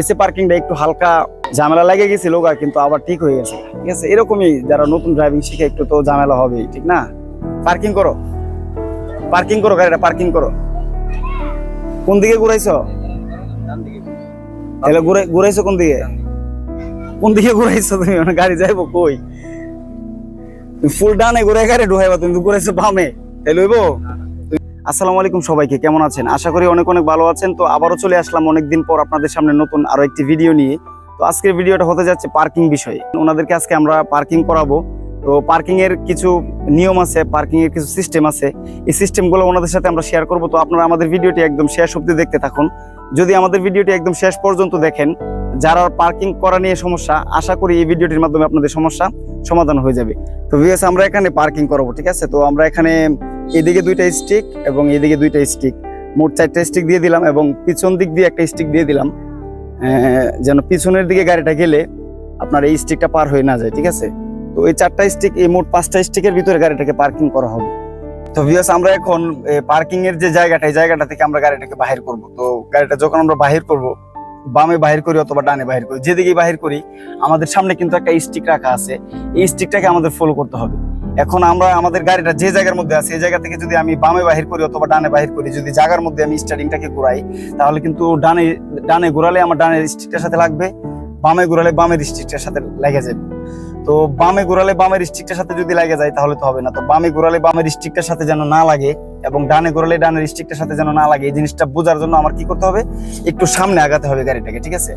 হয়েছে পার্কিংটা একটু হালকা ঝামেলা লেগে গেছিল গা, কিন্তু আবার ঠিক হয়ে গেছে। ঠিক আছে? এরকমই যারা নতুন ড্রাইভিং শিখে, একটু তো ঝামেলা হবেই, ঠিক না? পার্কিং করো। পার্কিং করো গাড়িটা পার্কিং করো। কোন দিকে ঘুরাইছো? তাহলে ঘুরে, ঘুরাইছো কোন দিকে? কোন দিকে ঘুরাইছো তুমি? গাড়ি যাইবো কই? ফুল ডানে ঘুরে গাড়ি ঢুকাইবা, তুমি ঘুরাইছো বামে। তাহলে হইবো? আসসালামু আলাইকুম সবাইকে, কেমন আছেন? আশা করি অনেক অনেক ভালো আছেন। তো আবারও চলে আসলাম অনেকদিন পর আপনাদের সামনে নতুন আরও একটি ভিডিও নিয়ে। তো আজকের ভিডিওটা হতে যাচ্ছে পার্কিং বিষয়ে। ওনাদেরকে আজকে আমরা পার্কিং করাবো। তো পার্কিং এর কিছু নিয়ম আছে পার্কিং এর কিছু সিস্টেম আছে। এই সিস্টেমগুলো ওনাদের সাথে আমরা শেয়ার করব। তো আপনারা আমাদের ভিডিওটি একদম শেষ অব্দি দেখতে থাকুন। যদি আমাদের ভিডিওটি একদম শেষ পর্যন্ত দেখেন, যারা পার্কিং করা নিয়ে সমস্যা, আশা করি এই ভিডিওটির মাধ্যমে আপনাদের সমস্যা সমাধান হয়ে যাবে। তো ভিএস আমরা এখানে পার্কিং করাবো, ঠিক আছে? তো আমরা এখানে এদিকে দুইটা স্টিক এবং এদিকে দুইটা স্টিক মোট চারটা স্টিক দিয়ে দিলাম এবং পিছন দিক দিয়ে একটা স্টিক দিয়ে দিলাম। যেন পিছনের দিকে গাড়িটা গেলে আপনার এই স্টিকটা পার হয়ে না যায়, ঠিক আছে? তো এই চারটা স্টিক এই মোট পাঁচটা স্টিকের ভিতরে গাড়িটাকে পার্কিং করা হবে। তো ভিউয়ার্স আমরা এখন পার্কিং এর যে জায়গাটা, এই জায়গাটা থেকে আমরা গাড়িটাকে বাহির করব। তো গাড়িটা যখন আমরা বাহির করব বামে বাহির করি অথবা ডানে বাহির করি যেদিকে বাহির করি, আমাদের সামনে কিন্তু একটা স্টিক রাখা আছে। এই স্টিকটাকে আমাদের ফলো করতে হবে। এখন আমরা আমাদের গাড়িটা যে জায়গার মধ্যে আছে, এই জায়গা থেকে যদি আমি বামে বাহির করি অথবা ডানে বাহির করি, যদি জায়গার মধ্যে আমি স্টার্টিংটাকে ঘুরাই, তাহলে কিন্তু ডানে ডানে ঘোরালে আমার ডানের স্টিকটার সাথে লাগবে, বামে ঘোরালে বামের স্টিকটার সাথে লেগে যাবে। তো বামে ঘোরালে বামের স্টিকটার সাথে যদি লাগে যায়, তাহলে তো হবে না। তো বামে ঘোরালে বামের স্টিকটার সাথে যেন না লাগে এবং ডানে ঘোরালে ডানের স্টিকটার সাথে যেন না লাগে, এই জিনিসটা বোঝার জন্য আমার কি করতে হবে? একটু সামনে আগাতে হবে গাড়িটাকে, ঠিক আছে?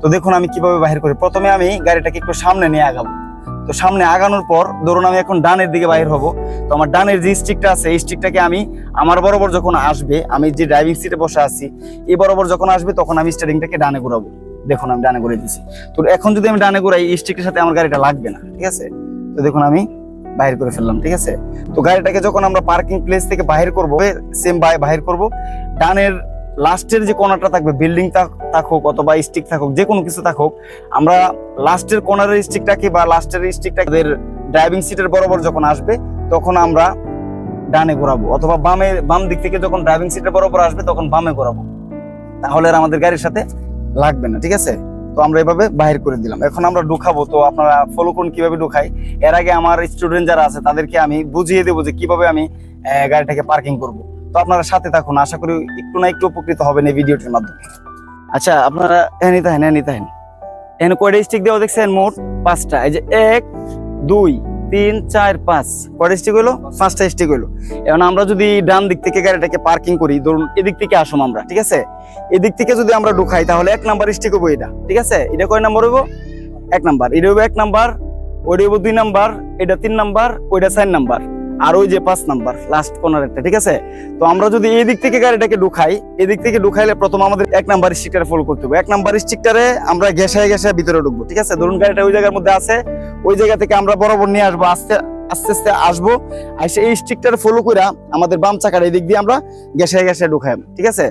তো দেখুন আমি কীভাবে বাহির করি। প্রথমে আমি গাড়িটাকে একটু সামনে নিয়ে আগাবো। তো সামনে আগানোর পর ধরুন আমি এখন ডানের দিকে বাহির হব, তো আমার ডানের যে স্টিকটা আছে, এই স্টিকটাকে আমি আমার বরাবর যখন আসবে, আমি যে ড্রাইভিং সিটে বসে আছি, এই বরাবর যখন আসবে, তখন আমি স্টারিংটাকে ডানে ঘুরাবো। দেখুন আমি ডানে ঘুরে দিছি তো এখন যদি আমি ডানে ঘুরাই, এই স্টিকের সাথে আমার গাড়িটা লাগবে না, ঠিক আছে? তো দেখুন আমি বাহির করে ফেললাম, ঠিক আছে? তো গাড়িটাকে যখন আমরা পার্কিং প্লেস থেকে বাহির করব সেম বাহির করব, ডানের লাস্টের যে কোনাটা থাকবে বিল্ডিং থাকুক অথবা স্টিক থাকুক, যে কোনো কিছু থাকুক, আমরা লাস্টের কোনারের স্টিকটাকে বা লাস্টের স্টিকটা ড্রাইভিং সিটের বরাবর যখন আসবে, তখন আমরা ডানে ঘোরাবো, অথবা বামে, বাম দিক থেকে যখন ড্রাইভিং সিটের বরাবর আসবে, তখন বামে ঘোরাবো। তাহলে আর আমাদের গাড়ির সাথে লাগবে না, ঠিক আছে? তো আমরা এভাবে বাহির করে দিলাম। এখন আমরা ঢুকাবো, তো আপনারা ফলো করুন কীভাবে ঢুকাই। এর আগে আমার স্টুডেন্ট যারা আছে, তাদেরকে আমি বুঝিয়ে দেবো যে কীভাবে আমি গাড়িটাকে পার্কিং করব। তো আপনারা সাথে থাকুন, আশা করি একটু না একটু উপকৃত হবেন এই ভিডিওটির মাধ্যমে। আচ্ছা আপনারা এনে তাহেন এনে তাহেন এখানে কয়টা স্টিক দেওয়া দেখছেন? মোট পাঁচটা। এই যে এক, দুই তিন, চার, পাঁচ। কটা স্টিক হইল? পাঁচটা স্টিক হইল। এখন আমরা যদি ডান দিক থেকে গাড়িটাকে পার্কিং করি, ধরুন এদিক থেকে আসুন আমরা, ঠিক আছে? এদিক থেকে যদি আমরা ঢুকাই, তাহলে এক নাম্বার স্টিক হব এটা, ঠিক আছে? এটা কয় নাম্বার হইব? এক নাম্বার। এটা হইব এক নাম্বার, ওইটা হইব দুই নাম্বার, এটা তিন নাম্বার, ওইটা চার নাম্বার, আর ওই যে পাঁচ নাম্বার লাস্ট কর্নার একটা, ঠিক আছে? তো আমরা যদি এই দিক থেকে গাড়িটাকে ঢুকাই, এদিক থেকে ঢুকাইলে প্রথম আমাদের এক নাম্বার স্টিকটারে ফলো করতে হবে। এক নাম্বার স্টিকটারে আমরা ঘেসায় ঘেসায় ভিতরে ঢুকবো, ঠিক আছে? ধরুন গাড়িটা ওই জায়গার মধ্যে আছে ওই জায়গা থেকে আমরা বরাবর নিয়ে আসব, আস্তে আস্তে আস্তে আসব। এসে এই স্টিকটারে ফলো করে আমাদের বাম চাকার এই দিক দিয়ে আমরা ঘেসায় গ্যাসে ঢুকাই ঠিক আছে?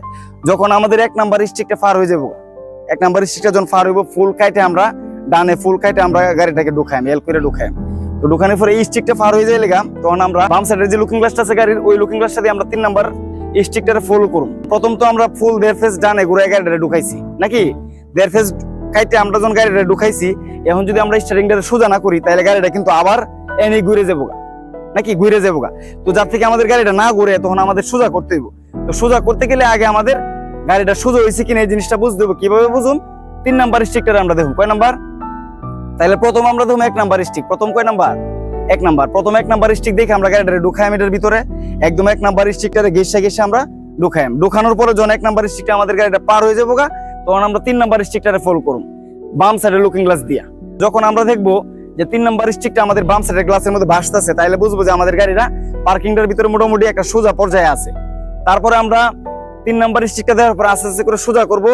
যখন আমাদের এক নাম্বার স্টিকটা পার হয়ে যাব, এক নাম্বার স্টিকটা যখন পার হইব ফুল কাইটে আমরা ডানে ফুল কাইটে আমরা গাড়িটাকে ঢুকাই এল করে ঢুকাই তো ঢুকানোর পরে এই স্টিকটা পার হয়ে যায় লেগা তখন আমরা বাম সাইডের যে লুকিং গ্লাসটা আছে গাড়ির, ওই লুকিং গ্লাসটা দিয়ে আমরা তিন নাম্বার স্টিকটারে ফলো করুন প্রথম তো আমরা ফুল দেড় ফেস ডানে ঘুরে গাড়িটা ঢুকাইছি, নাকি? দেড় ফেস কাইটে আমরা যখন গাড়িটা ঢুকাইছি, এখন যদি আমরা স্টারিংটা সোজা না করি, তাহলে গাড়িটা কিন্তু আবার এনে ঘুরে যাব নাকি ঘুরে যাব। তো যার থেকে আমাদের গাড়িটা না ঘুরে, তখন আমাদের সোজা করতে হইব। তো সোজা করতে গেলে আগে আমাদের গাড়িটা সোজা হয়েছে কিনা এই জিনিসটা বুঝতে হবে কীভাবে বুঝুন? তিন নাম্বার স্টিকটা আমরা দেখুন। কয় নাম্বার? তাহলে প্রথম আমরা দেখুন এক নাম্বার স্টিক প্রথম কয় নাম্বার? এক নাম্বার। প্রথম এক নাম্বার স্টিক দেখে আমরা গাড়িটা ঢুকাই এটার ভিতরে। একদম এক নাম্বার স্টিকটারে গেসে গেসে আমরা ঢুকাই ঢুকানোর পরে যখন এক নাম্বার স্টিকটা আমাদের গাড়িটা পার হয়ে যাব গা তখন আমরা তিন নাম্বার স্টিকটারে ফলো করুন। বাম সাইডে লুকিং গ্লাস দিয়া। যখন আমরা দেখব যে তিন নাম্বার স্টিকটা আমাদের বাম সাইডের গ্লাসের মধ্যে ভাসতেছে তাহলে বুঝব যে আমাদের গাড়িটা পার্কিংটার ভিতরে মোটামুটি একটা সোজা পর্যায়ে আছে। তারপরে আমরা তিন নাম্বার স্টিকটা দেওয়ার পর আস্তে আস্তে করে সোজা করব।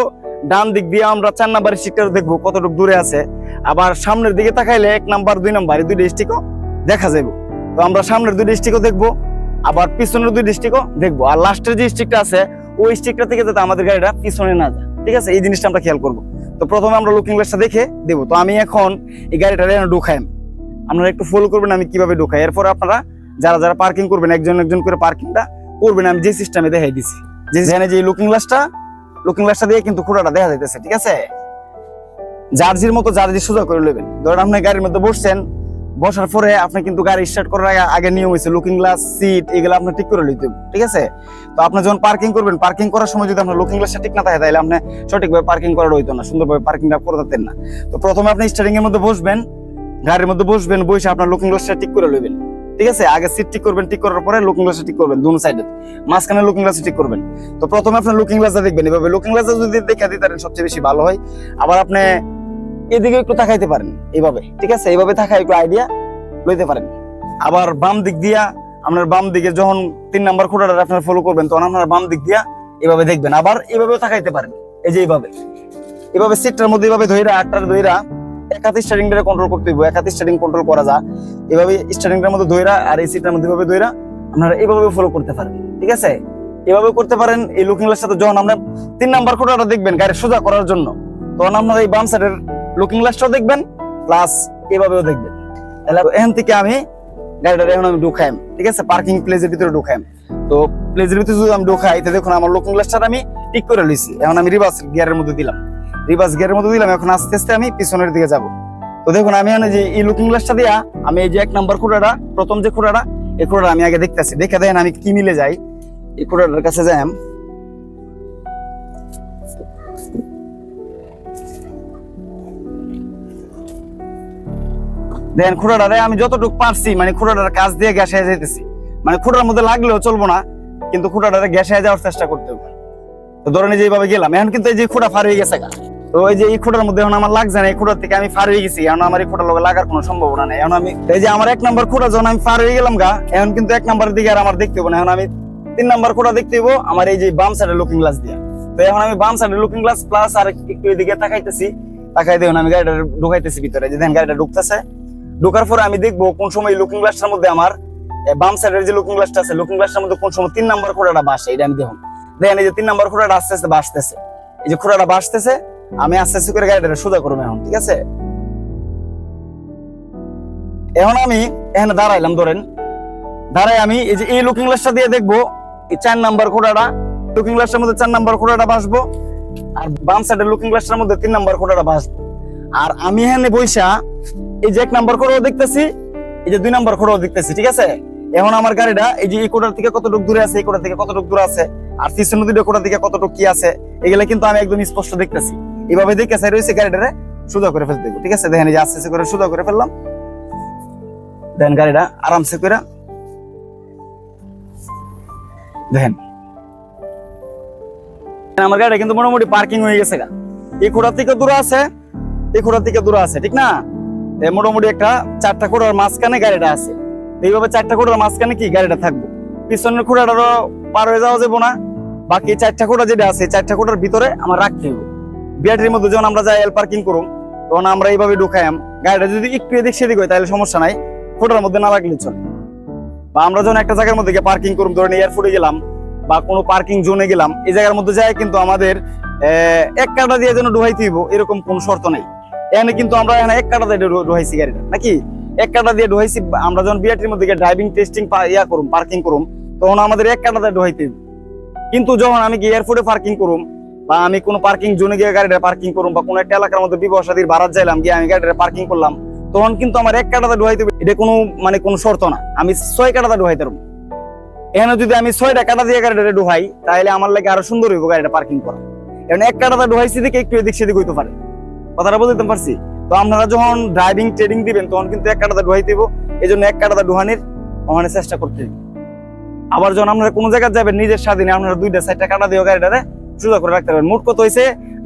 ডান দিক দিয়ে আমরা চার নাম্বার স্টিকটা দেখব কতটুকু দূরে আছে। আবার সামনের দিকে তাকাইলে এক নাম্বার, দুই নাম্বার, এই দুইটা স্টিকও দেখা যাবে তো আমরা সামনের দুই স্টিকও দেখব, আবার পিছনের দুই স্টিকও দেখব। আর লাস্টের যে স্টিকটা আছে, ওই স্টিকটা থেকে যাতে আমাদের গাড়িটা পিছনে না যায়। ঠিক আছে? এই জিনিসটা আমরা খেয়াল করব। তো প্রথমে আমরা লুকিং গ্লাসটা দেখে দেবো। তো আমি এখন এই গাড়িটা ঢুকাই। আপনারা একটু ফলো করবেন আমি কীভাবে ঢুকাই। এরপর আপনারা যারা যারা পার্কিং করবেন, একজন একজন করে পার্কিংটা করবেন। আমি যে সিস্টেমে দেখাই দিছি। যেখানে যে লুকিং গ্লাসটা লুকিং গ্লাসটা দিয়ে কিন্তু খুঁড়াটা দেখা যাইতেছে, ঠিক আছে? জার্জির মতো জার্জি সোজা করে নেবেন ধরেন আপনি গাড়ির মধ্যে বসছেন বসার পরে আপনি কিন্তু গাড়ি স্টার্ট করার আগে আগে নিয়ম হয়েছে লুকিং গ্লাস সিট এগুলো আপনি ঠিক করে নিতে ঠিক আছে? তো আপনি যখন পার্কিং করবেন পার্কিং করার সময় যদি আপনার লুকিং গ্লাসটা ঠিক না থাকে, তাহলে আপনি সঠিকভাবে পার্কিং করা হইতো না, সুন্দরভাবে পার্কিংটা করে দিতেন না। তো প্রথমে আপনি স্টার্টিং এর মধ্যে বসবেন, গাড়ির মধ্যে বসবেন, বসে আপনার লুকিং গ্লাসটা ঠিক করে নেবেন ঠিক আছে? আগে সিট ঠিক করবেন, ঠিক করার পরে লুকিং গ্লাসটা ঠিক করবেন, দুনো সাইডে মাঝখানে লুকিং গ্লাস ঠিক করবেন। তো প্রথমে আপনি লুকিং গ্লাসটা দেখবেন, এভাবে লুকিং গ্লাসটা যদি দেখা দিতে সবচেয়ে বেশি ভালো হয়। আবার আপনি এদিকে একটু তাকাইতে পারেন, এইভাবে, ঠিক আছে? এইভাবে তাকাই একটু আইডিয়া লইতে পারেন। আবার বাম দিক দিয়া আপনার বাম দিকে যখন তিন নাম্বার খুঁটাটা আপনার ফলো করবেন, তখন আপনার বাম দিক দিয়া এভাবে দেখবেন। আবার এভাবেও তাকাইতে পারেন, এই যে এইভাবে। এভাবে সিটটার মধ্যে এভাবে ধইরা, আটটার ধইরা এক হাতে স্টারিংটা কন্ট্রোল করতে হইব এক হাতে স্টারিং কন্ট্রোল করা যায় এভাবে স্টারিংটার মধ্যে ধইরা আর এই সিটটার মধ্যে এভাবে ধইরা আপনারা এইভাবে ফলো করতে পারেন, ঠিক আছে? এভাবে করতে পারেন, এই লুকিং গ্লাসের সাথে যখন আপনার তিন নাম্বার খুঁটাটা দেখবেন গাড়ি সোজা করার জন্য, তখন আপনারা এই বাম সাইডের লুকিং গ্লাসটাও দেখবেন প্লাস এভাবেও দেখবেন। তাহলে এখান থেকে আমি গাড়িটা এখন আমি ঢুকাইম, ঠিক আছে? পার্কিং প্লেসের ভিতরে ঢুকাইম। তো প্লেসের ভিতরে যদি আমি ঢুকাই তো দেখুন আমার লুকিং গ্লাসটা আমি ঠিক করে লইছি। এখন আমি রিভার্স গিয়ারের মধ্যে দিলাম। রিভার্স গিয়ারের মধ্যে দিলাম, এখন আস্তে আস্তে আমি পিছনের দিকে যাব। তো দেখুন, আমি এখানে যে, এই লুকিং গ্লাসটা দিয়া আমি এই যে এক নাম্বার খুঁড়াটা, প্রথম যে খুঁড়াটা, এই খুঁড়াটা আমি আগে দেখতেছি। দেখে দেখেন আমি কি মিলে যাই। এই খুঁড়াটার কাছে যাই দেখেন খুঁড়াটারে আমি যতটুকু পারছি মানে খুঁড়াটার কাজ দিয়ে গ্যাসে যাইতেছি। মানে খুঁড়ার মধ্যে লাগলেও চলবো না, কিন্তু খুঁড়াটারে গ্যাসে যাওয়ার চেষ্টা করতে হবে। তো ধরেন এই যে এইভাবে গেলাম, এখন কিন্তু এই যে খুঁড়া ফার হয়ে গেছে। তো এই যে এই খুঁড়ার মধ্যে এখন আমার লাগছে না, এই খুঁড়ার থেকে আমি ফার হয়ে গেছি, এখন আমার এই খুঁড়ার লগে লাগার কোনো সম্ভাবনা নেই। এখন আমি, এই যে আমার এক নাম্বার খুঁড়া যখন আমি ফার হয়ে গেলাম গা, এখন কিন্তু এক নাম্বারের দিকে আর আমার দেখতে হবে না। এখন আমি তিন নাম্বার খুঁড়া দেখতে হইব আমার এই যে বাম সাইডের লুকিং গ্লাস দিয়ে। তো এখন আমি বাম সাইডের লুকিং গ্লাস প্লাস আর একটু এদিকে তাকাইতেছি তাকাই দেখুন আমি গাড়িটা ঢুকাইতেছি ভিতরে। যে দেখেন গাড়িটা ঢুকতেছে। ঢোকার পরে আমি দেখব কোন সময় লুকিং গ্লাসটার মধ্যে আমার বাম সাইডের যে লুকিং গ্লাসটা আছে লুকিং গ্লাসটার মধ্যে কোন সময় তিন নাম্বার খোড়াটা বাসে, এটা আমি দেখুন। দেখেন, এই যে তিন নাম্বার খোড়াটা আস্তে আস্তে বাসতেছে। এই যে খোড়াটা বাসতেছে, আমি আস্তে আস্তে করে গাড়িটা সোজা করব এখন, ঠিক আছে? এখন আমি এখানে দাঁড়াইলাম, ধরেন। দাঁড়াই আমি এই যে এই লুকিং গ্লাসটা দিয়ে দেখব, এই চার নাম্বার খোড়াটা। লুকিং গ্লাসটার মধ্যে চার নাম্বার খোড়াটা বাসবো, আর বাম সাইডের লুকিং গ্লাসটার মধ্যে তিন নাম্বার খোড়াটা বাসবো। আর আমি এখানে বইসা এই যে এক নাম্বার খোড়াও দেখতেছি, এই যে দুই নাম্বার খোড়াও দেখতেছি, ঠিক আছে? এখন আমার গাড়িটা, এই যে এই কোটার থেকে কতটুকু দূরে আছে, এই কোটার থেকে কতটুকু দূরে আছে, আর পিছন নদীটা কোটার থেকে কতটুকু কি আছে, এগুলা কিন্তু আমি একদম স্পষ্ট দেখতেছি। এইভাবে দেখতেছি রয়েছে গাড়িটারে সোজা করে ফেলতে দেবো ঠিক আছে? দেখেন এই যে আস্তে আস্তে করে সোজা করে ফেললাম। দেখেন গাড়িটা আরামসে করে। দেখেন। আমার গাড়িটা কিন্তু মোটামুটি পার্কিং হয়ে গেছে গা। এই খোড়ার থেকে দূরে আছে, এই খোড়ার থেকে দূরে আছে, ঠিক না? মোটামুটি একটা চারটা খোড়ার মাঝখানে গাড়িটা আছে। এইভাবে চারটা খোড়ার মাঝখানে কি গাড়িটা থাকব? পিছনের খোড়াটারও পার হয়ে যাওয়া যাব না। বাকি চারটা খোড়া যেটা আছে চারটা খোড়ার ভিতরে আমার রাখতে হবে। বিআরটির মধ্যে যখন আমরা যাই এল পার্কিং করুম, তখন আমরা এইভাবে ঢুকাইম গাড়িটা যদি একটু এদিক সেদিক হয়, তাহলে সমস্যা নাই। খোড়ার মধ্যে না লাগলে চলে। বা আমরা যখন একটা জায়গার মধ্যে গিয়ে পার্কিং করুম, ধরেন এয়ারপোর্টে গেলাম, বা কোনো পার্কিং জোনে গেলাম, এই জায়গার মধ্যে যায় কিন্তু আমাদের এক কাটা দিয়ে যেন ডুহাইতে হইব, এরকম কোন শর্ত নেই। এখানে কিন্তু আমরা এখানে এক কাটা দিয়ে ডু- গাড়িটা, নাকি? এক কাটা দিয়ে ডুহাইছি আমরা যখন বিআরটির মধ্যে ড্রাইভিং টেস্টিং ইয়া করুম পার্কিং করুম, তখন আমাদের এক কাটা দিয়ে ডুহাইতে কিন্তু যখন আমি কি এয়ারপোর্টে পার্কিং করুম, বা আমি কোনো পার্কিং জোনে গিয়ে গাড়িটা পার্কিং করুম, বা কোনো একটা এলাকার মধ্যে বিবাহ সাদীর বারাত যাইলাম, গিয়ে আমি গাড়িটা পার্কিং করলাম, তখন কিন্তু আমার এক কাটাতে ডুহাইতে এটা কোনো মানে কোনো শর্ত না। আমি ছয় কাটাতে ডুহাইতে পারব। এখানে যদি আমি ছয়টা কাটা দিয়ে গাড়িটা ডুহাই তাহলে আমার লাগে আরও সুন্দর হইব গাড়িটা পার্কিং করা। এখন এক কাটাতে ডুহাইছি দিকে একটু এদিক সেদিক হইতে পারে। কথাটা বলতে পারছি? তো আপনারা যখন ড্রাইভিং ট্রেনিং দিবেন, তখন কিন্তু এক কাটাতে ডুহাই দিব। এই জন্য এক কাটাতে ডুহানির ওখানে চেষ্টা করতে আবার যখন আপনারা কোনো জায়গায় যাবেন, নিজের স্বাধীনে আপনারা দুইটা সাইডটা কাটা দিয়ে গাড়িটারে সোজা করে রাখতে পারবেন। মোট কত হয়েছে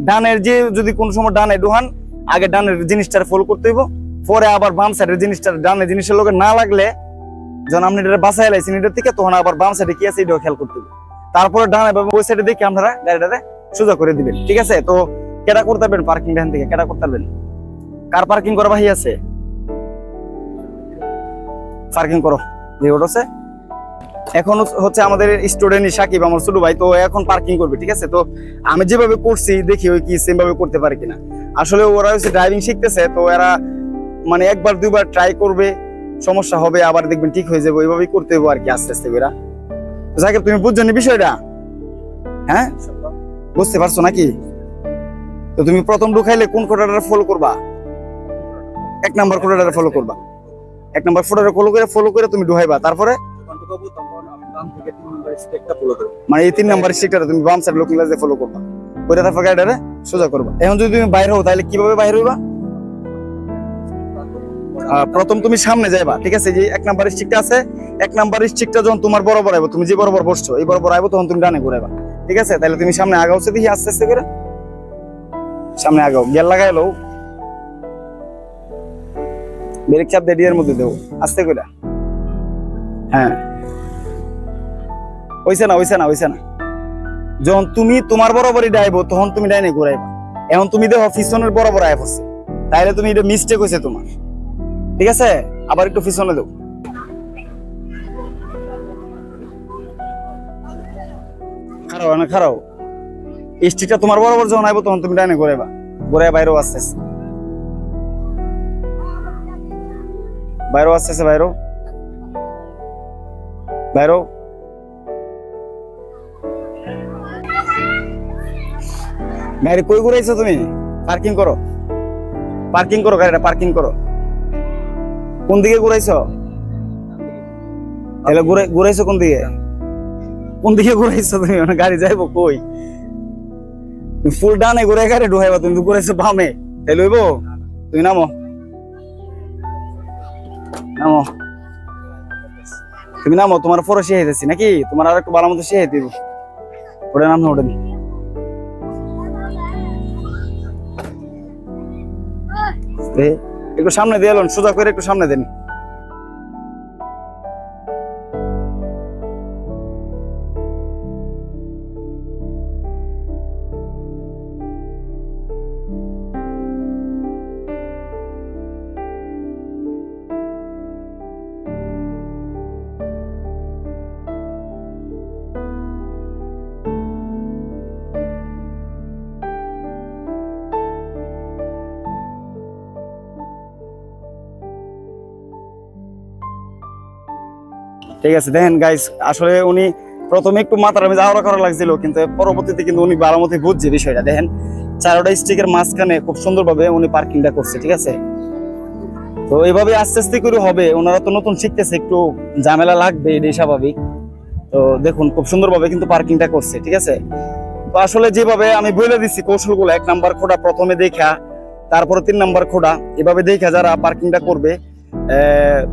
ডানের যে যদি কোন সময় ডানে ডুহান, আগে ডানের জিনিসটার ফলো করতে হইব। পরে আবার বাম সাইডের জিনিসটা, ডানে জিনিসের লোকে না লাগলে, যখন আপনি এটা বাসায় লাইছেন এটার থেকে তখন আবার বাম সাইডে কি আছে, এটাও খেয়াল করতে হবে। তারপরে ডানে বা ওই সাইডে দেখে আপনারা গাড়িটারে সোজা করে দিবেন। ঠিক আছে? তো কেটা করতে পারবেন পার্কিং ভ্যান থেকে? কেটা করতে পারবেন? কার পার্কিং করা ভাই আছে? পার্কিং করো। যে আছে। এখন হচ্ছে আমাদের স্টুডেন্ট সাকিব আমার ছোট ভাই, তো এখন পার্কিং করবে, ঠিক আছে? তো আমি যেভাবে করছি, দেখি ওই কি সেম ভাবে করতে পারে কিনা। আসলে ওরা হচ্ছে ড্রাইভিং শিখতেছে, তো এরা মানে একবার, দুইবার ট্রাই করবে, সমস্যা হবে, আবার দেখবেন ঠিক হয়ে যাবে, ওইভাবেই করতে হবে আর কি আস্তে আস্তে এরা সাকিব, তুমি বুঝছ নি বিষয়টা? হ্যাঁ? বুঝতে পারছ নাকি? তো তুমি প্রথম ঢুকাইলে কোন কোটাটা ফলো করবা? এক নাম্বার কোটাটা ফলো করবা। এক নাম্বার ফটোটা ফলো করে ফলো করে তুমি ঢুকাইবা। তারপরে? মানে এই তিন নাম্বার স্টিকটা তুমি বাম সাইড লুকিং গ্লাস দিয়ে ফলো করবা। করে তারপর গাড়িটারে সোজা করবা। এখন যদি তুমি বাইরে হও, তাহলে কীভাবে বাইরে হইবা? প্রথম তুমি সামনে যাইবা, ঠিক আছে? যে এক নাম্বার স্টিকটা আছে, এক নাম্বার স্টিকটা যখন তোমার বরাবর আইবো, তুমি যে বরাবর বসছো, এই বরাবর আইবো, তখন তুমি ডানে ঘুরাইবা। ঠিক আছে? তাহলে তুমি সামনে আগাওছে দেখি আস্তে আস্তে করে। সামনে আগাও গিয়ার লাগাই লো ব্রেক চাপ দিয়ে ডিয়ের মধ্যে দেবো আস্তে করে হ্যাঁ। হইছে না হইছে না হইছে না। যখন তুমি তোমার বরাবরই ডাইবো তখন তুমি ডাইনে ঘুরাইবা। এখন তুমি দেখো, পিছনের বরাবর আয় পড়ছে তাইলে তুমি এটা মিস্টেক হয়েছে তোমার। ঠিক আছে? আবার একটু পিছনে দেও। খারাও, না খারাও। স্টিকটা তোমার বরাবর যখন আইবো তখন তুমি ডাইনে ঘুরাইবা। ঘুরাই বাইরেও আসতে বাইরেও আসতে আসতে বাইরেও। বাইরেও। গাড়ি কই ঘুরাইছো তুমি? পার্কিং করো। পার্কিং করো গাড়িটা, পার্কিং করো। কোন দিকে ঘুরাইছো? তাহলে ঘুরাই ঘুরাইছো কোন দিকে? কোন দিকে ঘুরাইছো তুমি? মানে গাড়ি যাইবো কই? ফুল ডানে ঘুরে ঢুকাইবা, তুমি তো বামে। তাই লইবো? তুমি নামো। নামো। তুমি নামো, তোমার পরে দিচ্ছি নাকি? তোমার আর একটু ভালো মতো শিখাই দিব। ওটা নাম ওটা একটু সামনে দিয়ে এলুন, সোজা করে একটু সামনে দেন। ঠিক আছে, দেখেন গাইস আসলে উনি প্রথমে একটু মাথার আমি যাওয়া করা লাগছিল, কিন্তু পরবর্তীতে কিন্তু উনি ভালো মতো বুঝছে বিষয়টা। দেখেন, চারোটা স্টিকের মাঝখানে খুব সুন্দরভাবে উনি পার্কিংটা করছে, ঠিক আছে? তো এইভাবে আস্তে আস্তে করে হবে, ওনারা তো নতুন শিখতেছে, একটু ঝামেলা লাগবে, এটাই স্বাভাবিক। তো দেখুন, খুব সুন্দরভাবে কিন্তু পার্কিংটা করছে, ঠিক আছে? তো আসলে যেভাবে আমি বলে দিচ্ছি কৌশলগুলো, এক নাম্বার খোঁড়া প্রথমে দেখা, তারপরে তিন নাম্বার খোঁড়া, এভাবে দেখা যারা পার্কিংটা করবে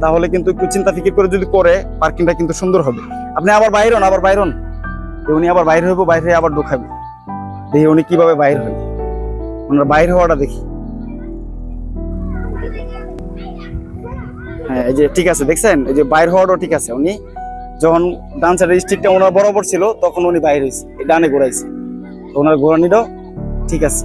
তাহলে কিন্তু একটু চিন্তা ফিকির করে যদি করে পার্কিংটা কিন্তু সুন্দর হবে। আপনি আবার বাইর হন, আবার বাইর হন। উনি আবার বাইরে হইব, বাইরে হয়ে আবার ঢুকাবে দেখি উনি কীভাবে বাইর হয় ওনার বাইর হওয়াটা দেখি। হ্যাঁ এই যে ঠিক আছে, দেখছেন? এই যে বাইর হওয়াটাও ঠিক আছে। উনি যখন ডান সাইডের স্টিকটা ওনার বরাবর ছিল, তখন উনি বাইরে হয়েছে ডানে ঘোরাইছে। ওনার ঘোরানিটাও ঠিক আছে।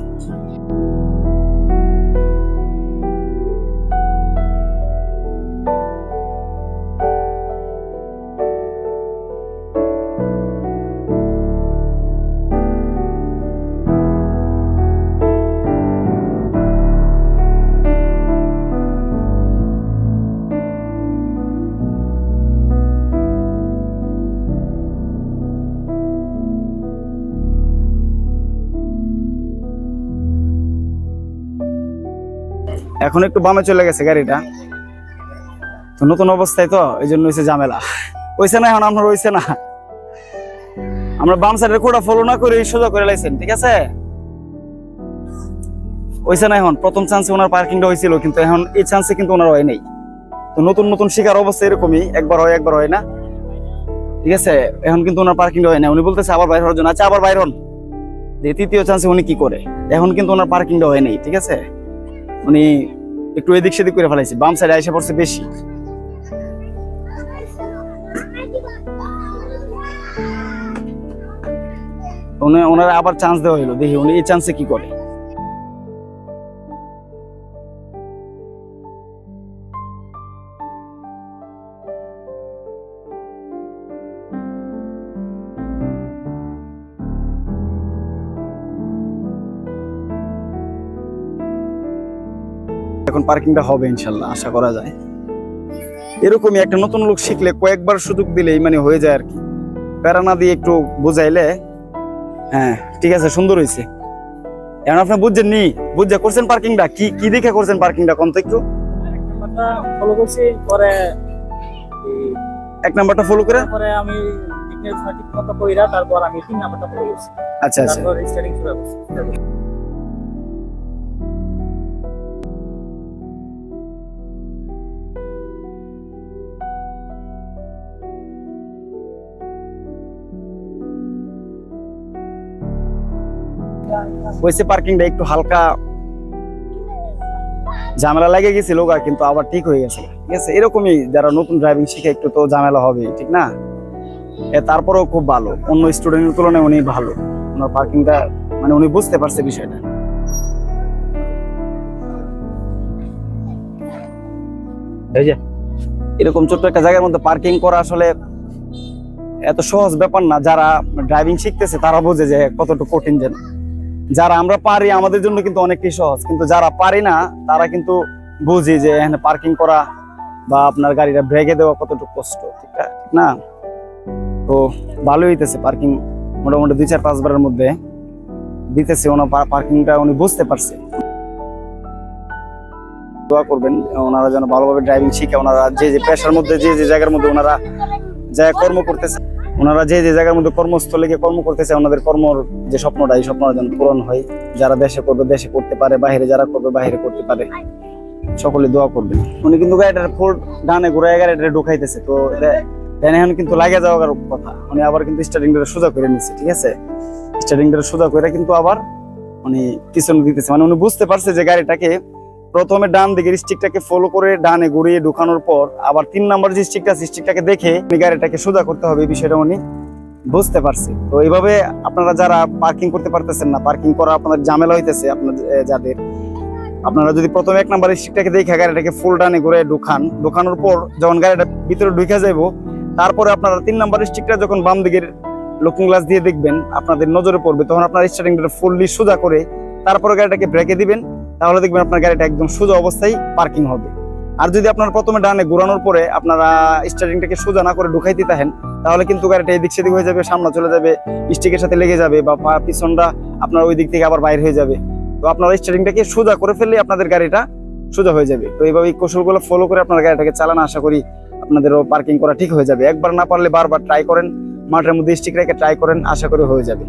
এখন একটু বামে চলে গেছে গাড়িটা। তো নতুন অবস্থায় তো এই জন্য হয়েছে ঝামেলা। হয়েছে না এখন, আপনার হয়েছে না। আমরা বাম সাইডের কোটা ফলো না করে সোজা করে লাইছেন, ঠিক আছে? হয়েছে না এখন, প্রথম চান্সে ওনার পার্কিংটা হয়েছিল কিন্তু এখন এই চান্সে কিন্তু ওনার হয় নাই। তো নতুন নতুন শিকার অবস্থা এরকমই, একবার হয় একবার হয় না। ঠিক আছে? এখন কিন্তু ওনার পার্কিং হয় না। উনি বলতেছে, আবার বাইর হওয়ার জন্য। আচ্ছা আবার বাইর হন। দিয়ে তৃতীয় চান্সে উনি কি করে? এখন কিন্তু ওনার পার্কিংটা হয় নাই, ঠিক আছে? উনি একটু এদিক সেদিক করে ফেলাইছে, বাম সাইডে আইসা পড়ছে বেশি। ওনারা আবার চান্স দেওয়া হলো দেখি উনি এই চান্সে কি করে। এখন পার্কিংটা হবে ইনশাল্লাহ আশা করা যায়। এরকমই একটা নতুন লোক শিখলে কয়েকবার সুযোগ দিলেই মানে হয়ে যায় আর কি। প্যারা না দিয়ে একটু বুঝাইলে হ্যাঁ ঠিক আছে সুন্দর হয়েছে এখন আপনি বুঝছেন নি? বুঝে করছেন পার্কিংটা কি কি দেখে করছেন পার্কিংটা কোন তো একটু। ফলো করছি পরে এক নাম্বারটা ফলো করে? তারপরে আমি কইরা তারপর আমি তিন নাম্বারটা ফলো করছি। আচ্ছা আচ্ছা। স্টার্টিং শুরু করছি। হয়েছে পার্কিংটা একটু হালকা। ঝামেলা লাগে গেছিল গা, কিন্তু আবার ঠিক হয়ে গেছে ঠিক আছে, এরকমই যারা নতুন ড্রাইভিং শিখে একটু তো ঝামেলা হবে ঠিক না? তারপরেও খুব ভালো, অন্য স্টুডেন্টের তুলনায় উনি ভালো। ওনার পার্কিংটা মানে উনি বুঝতে পারছে বিষয়টা। এরকম ছোট্ট একটা জায়গার মধ্যে পার্কিং করা আসলে এত সহজ ব্যাপার না। যারা ড্রাইভিং শিখতেছে তারা বোঝে যে কতটুকু কঠিন যেন। যারা আমরা পারি, আমাদের জন্য কিন্তু অনেকটাই সহজ। কিন্তু যারা পারি না, তারা কিন্তু বুঝি যে এখানে পার্কিং করা বা আপনার গাড়িটা ব্রেকে দেওয়া কতটুকু কষ্ট, ঠিক না- তো ভালোই হইতেছে পার্কিং মোটামুটি দুই চার পাঁচবারের মধ্যে দিতেছে ওনার পার্কিংটা উনি বুঝতে পারছে। দোয়া করবেন, ওনারা যেন ভালোভাবে ড্রাইভিং শিখে, ওনারা যে যে পেশার মধ্যে, যে যে জায়গার মধ্যে ওনারা যা কর্ম করতেছে ওনারা যে যে জায়গার মধ্যে কর্মস্থলে গিয়ে কর্ম করতেছে, ওনাদের কর্মর যে স্বপ্নটা, এই স্বপ্নটা যেন পূরণ হয়। যারা দেশে করবে, দেশে করতে পারে, বাইরে যারা করবে, বাইরে করতে পারে। সকলে দোয়া করবে। উনি কিন্তু গাড়িটার ফোর ডানে ঘুরে গাড়িটা ঢুকাইতেছে, তো ডানে এখন কিন্তু লাগে যাওয়ার কথা। উনি আবার কিন্তু স্টার্টিংটা সোজা করে নিচ্ছে ঠিক আছে? স্টার্টিংটা সোজা করে কিন্তু আবার উনি পিছনে দিতেছে। মানে উনি বুঝতে পারছে যে গাড়িটাকে প্রথমে ডান দিকের স্টিকটাকে ফলো করে ডানে ঘুরিয়ে ঢুকানোর পর আবার তিন নাম্বার যে স্টিকটা স্টিকটাকে দেখে গাড়িটাকে সোজা করতে হবে। এই বিষয়টা উনি বুঝতে পারছে। তো এইভাবে আপনারা যারা পার্কিং করতে পারতেছেন না পার্কিং করা আপনাদের ঝামেলা হইতেছে আপনার যাদের। আপনারা যদি প্রথমে এক নাম্বার স্টিকটাকে দেখে গাড়িটাকে ফুল ডানে ঘুরে ঢুকান, ঢুকানোর পর যখন গাড়িটা ভিতরে ঢুকে যাইবো, তারপরে আপনারা তিন নাম্বার স্টিকটা যখন বাম দিকের লুকিং গ্লাস দিয়ে দেখবেন, আপনাদের নজরে পড়বে, তখন আপনার স্টার্টিংটা ফুললি সোজা করে তারপরে গাড়িটাকে ব্রেকে দিবেন তাহলে দেখবেন আপনার গাড়িটা একদম সোজা অবস্থায় পার্কিং হবে। আর যদি আপনার প্রথমে ডানে ঘোরানোর পরে আপনারা স্টার্টিংটাকে সোজা না করে ঢুকাইতে থাকেন, তাহলে কিন্তু গাড়িটা এদিক সেদিক হয়ে যাবে, সামনে চলে যাবে, স্টিকের সাথে লেগে যাবে বা পিছনটা আপনার ওই দিক থেকে আবার বাইরে হয়ে যাবে। তো আপনারা স্টার্টিংটাকে সোজা করে ফেললে আপনাদের গাড়িটা সোজা হয়ে যাবে। তো এইভাবে এই কৌশলগুলো ফলো করে আপনার গাড়িটাকে চালানো, আশা করি আপনাদেরও পার্কিং করা ঠিক হয়ে যাবে। একবার না পারলে বারবার ট্রাই করেন, মাঠের মধ্যে স্টিক রেখে ট্রাই করেন, আশা করি হয়ে যাবে।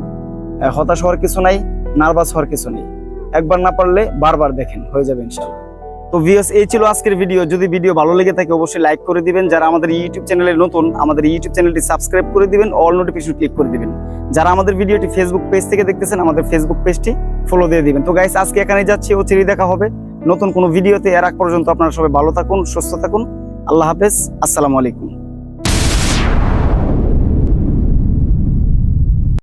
হতাশ হওয়ার কিছু নাই নার্ভাস হওয়ার কিছু নেই। একবার না পারলে বারবার দেখেন, হয়ে যাবে ইনশাল্লাহ। তো ভিউস এই ছিল আজকের ভিডিও। যদি ভিডিও ভালো লেগে থাকে, অবশ্যই লাইক করে দিবেন। যারা আমাদের ইউটিউব চ্যানেলে নতুন, আমাদের ইউটিউব চ্যানেলটি সাবস্ক্রাইব করে দিবেন, অল নোটিফিকেশন ক্লিক করে দিবেন। যারা আমাদের ভিডিওটি ফেসবুক পেজ থেকে দেখতেছেন, আমাদের ফেসবুক পেজটি ফলো দিয়ে দিবেন। তো গাইস আজকে এখানে যাচ্ছি, ও চিরি দেখা হবে। নতুন কোনো ভিডিওতে, এর আগ পর্যন্ত আপনারা সবাই ভালো থাকুন, সুস্থ থাকুন। আল্লাহ হাফেজ, আসসালামু আলাইকুম।